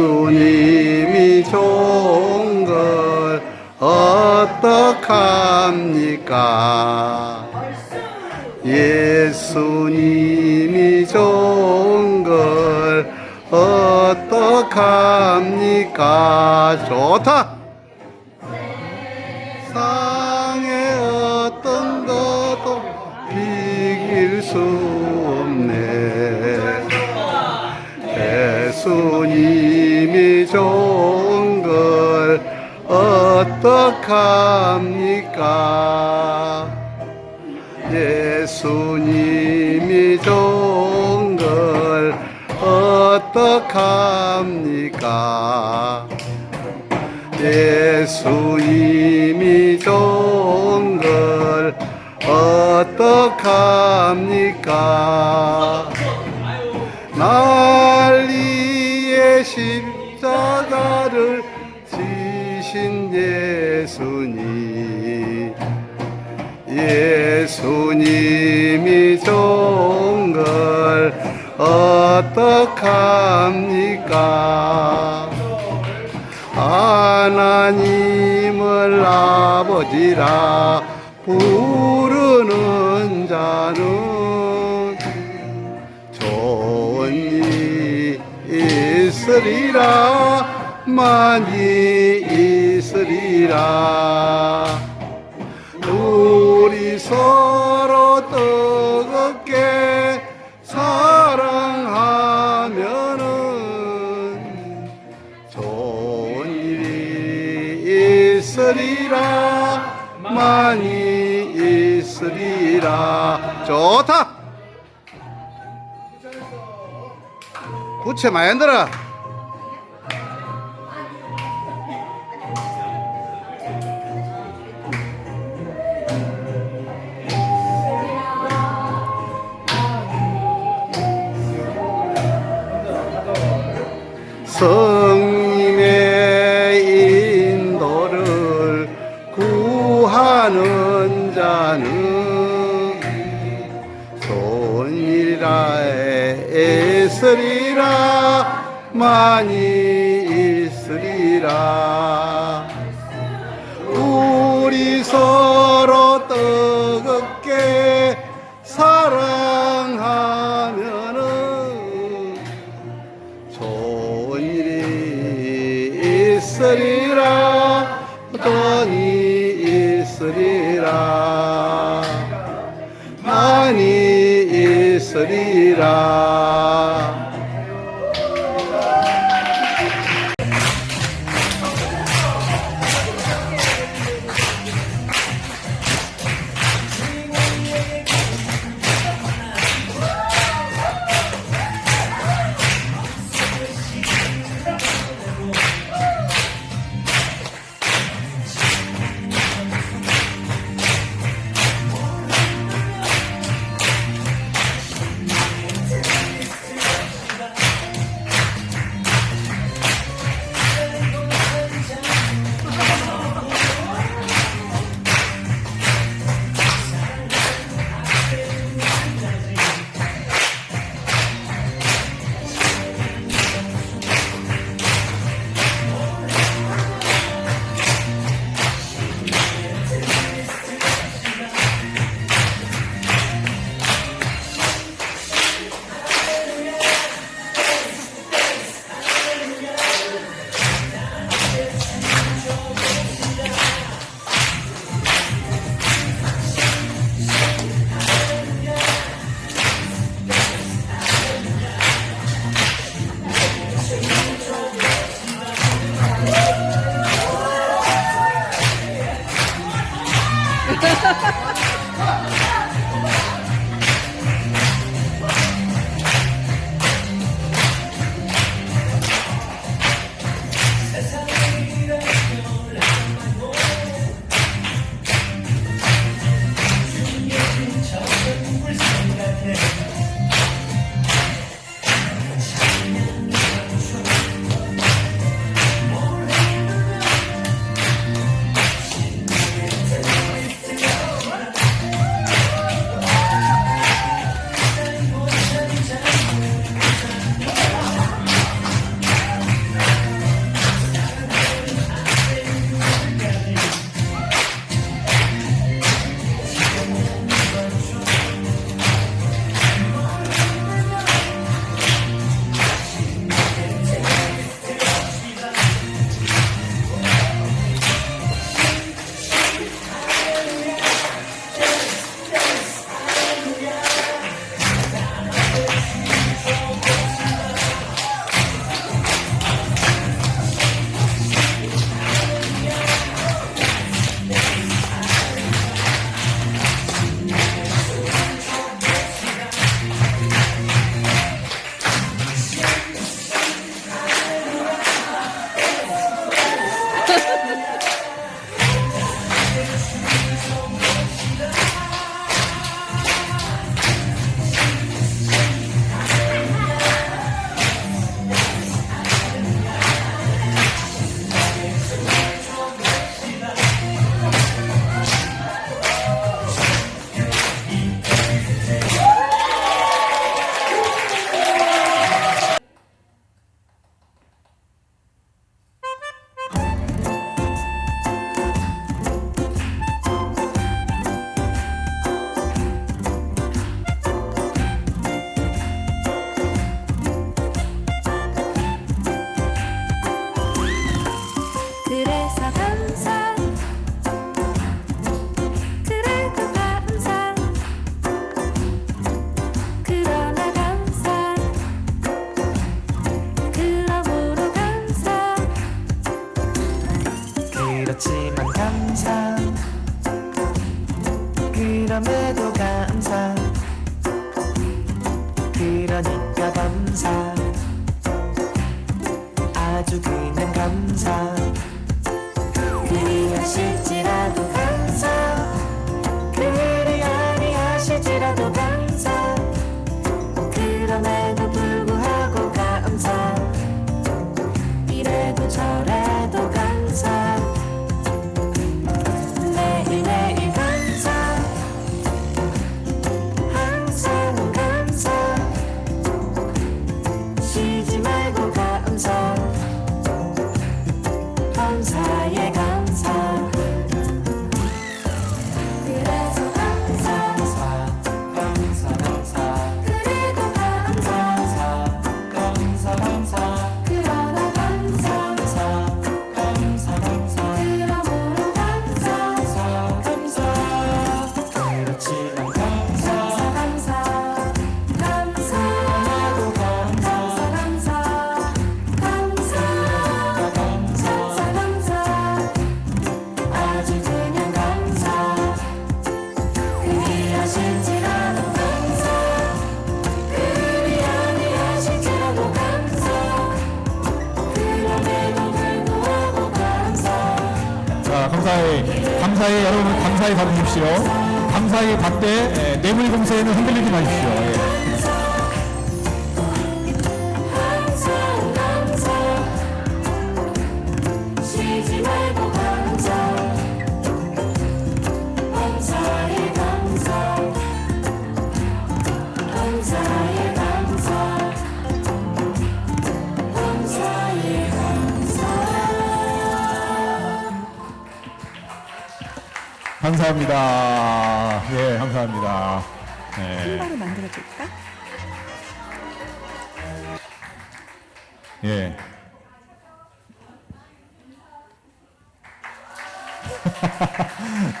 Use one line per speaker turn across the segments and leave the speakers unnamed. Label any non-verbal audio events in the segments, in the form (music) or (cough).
예수님이 좋은 걸 어떡합니까? 예수님이 좋은 걸 어떡합니까? 좋다! 어떡합니까? 예수님이 좋은 걸 어떡합니까? 예수님이 좋은 걸 어떡합니까 어떡합니까? 하나님을 아버지라 부르는 자는 좋은 일이 있으리라 많이 있으리라. 우리 서로 뜨 있으리라 많이 있으리라. 좋다. 부채 많이 흔들어 성 구하는 자는 손이라 애쓰리라. 많이 있으리라. 우리 서
감사히 여러분 감사히 받으십시오. 감사히 받되 에, 뇌물 공세에는 흔들리지 마십시오. 감사합니다. 예, 감사합니다. 예,
바로 만들어줄까?
예.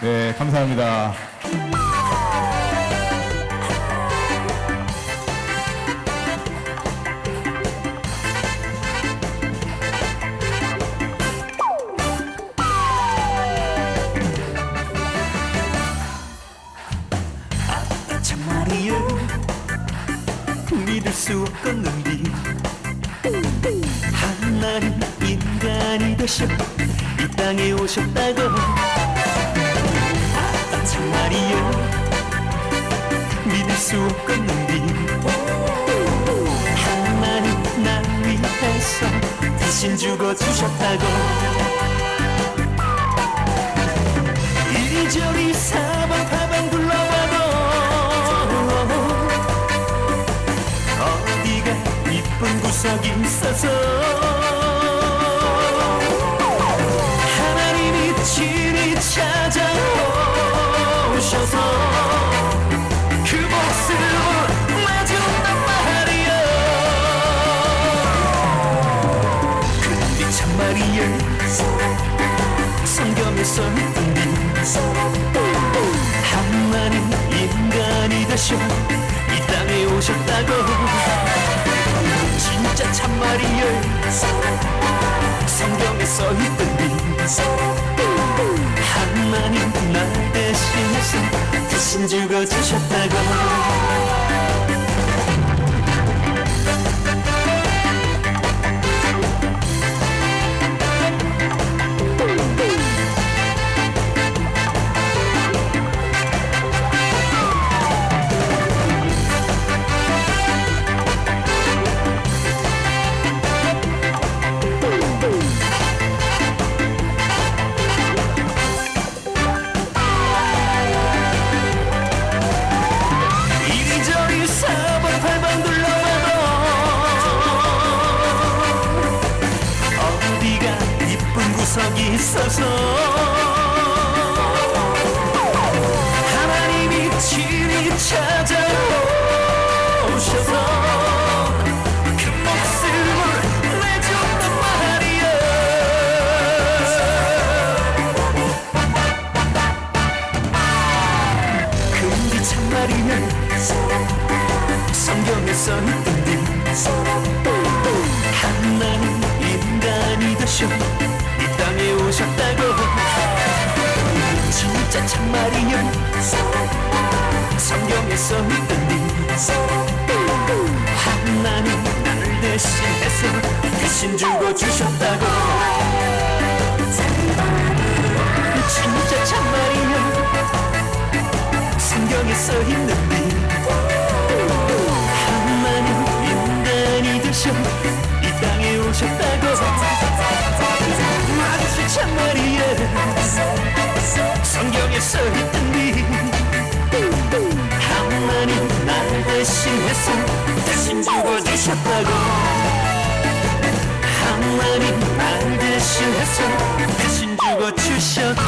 (laughs) 네, 감사합니다.
수 없겠는데 하나님 인간이 되셔 이 땅에 오셨다고. 아, 정말이요. 믿을 수 없겠는데 하나님 날 위해서 대신 죽어주셨다고. 이리저리 사 구석이 있어서 하나님이 친히 찾아오셔서 그 몫을 내준단 말이야 근데 참 말이야 성경에서 있던데 하나님 인간이 되셔 이 땅에 오셨다고 진짜 참말이여 성경에서 있던데 하나님 날 대신해서 대신 죽어주셨다고 있어서 하나님이 친히 찾아오셔서 그 목숨을 내준단 말이야. 근데 참말이야 성경에서 있던데 하나님 인간이 되셔 오셨다고. 진짜 참말이면 성경에서 있던 일. 하나님 나를 대신해서 대신 주고 주셨다고. 진짜 참말이면 성경에서 있는 일. 하나님 인간이 되셔 대신 죽어주셨다고. 한마디 말 대신해서 대신 죽어주셨다고.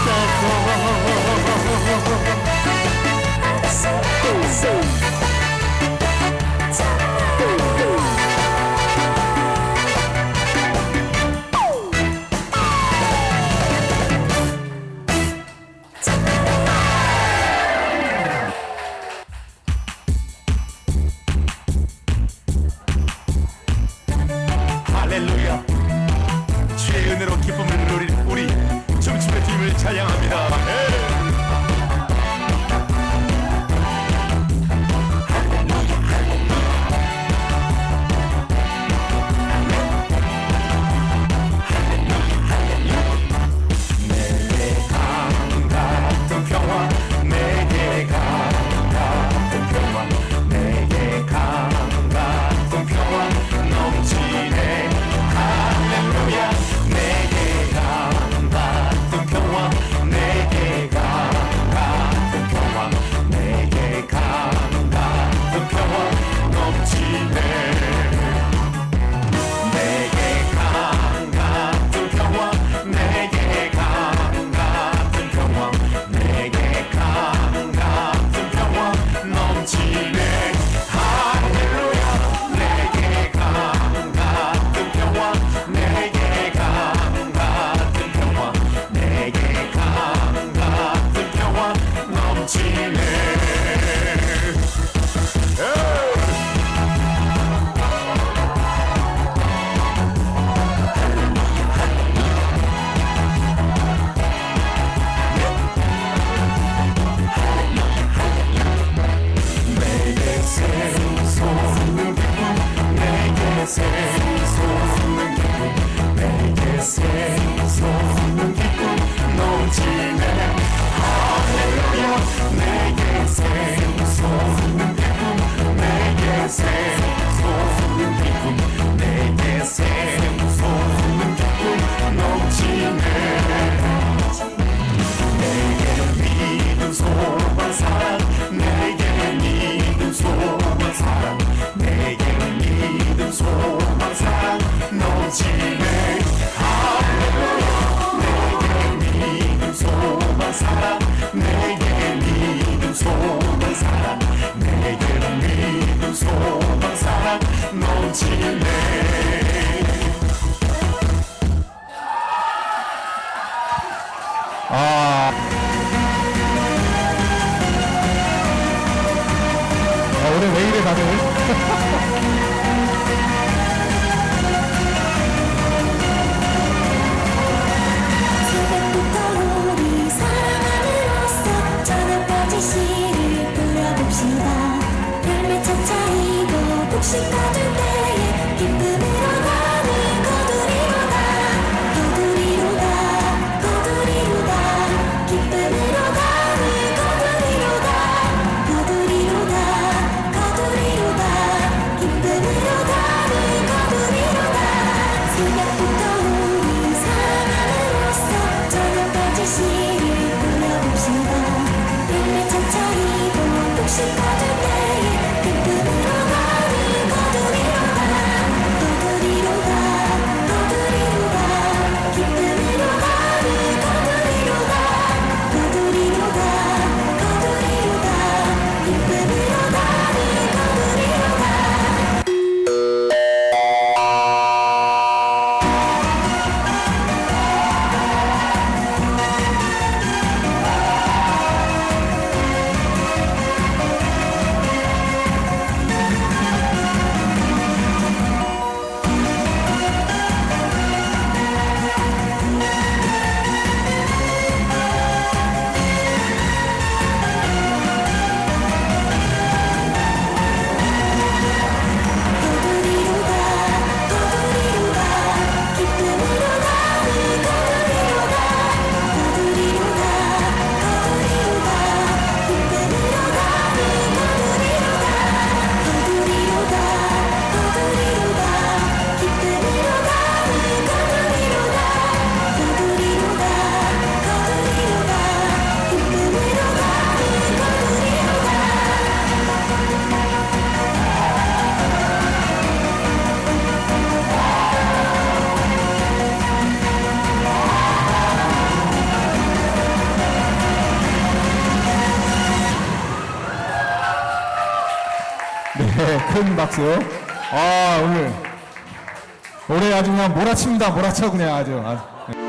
박수. 아, 오늘. 올해 아주 그냥 몰아칩니다. 몰아쳐, 그냥 아주. 아주.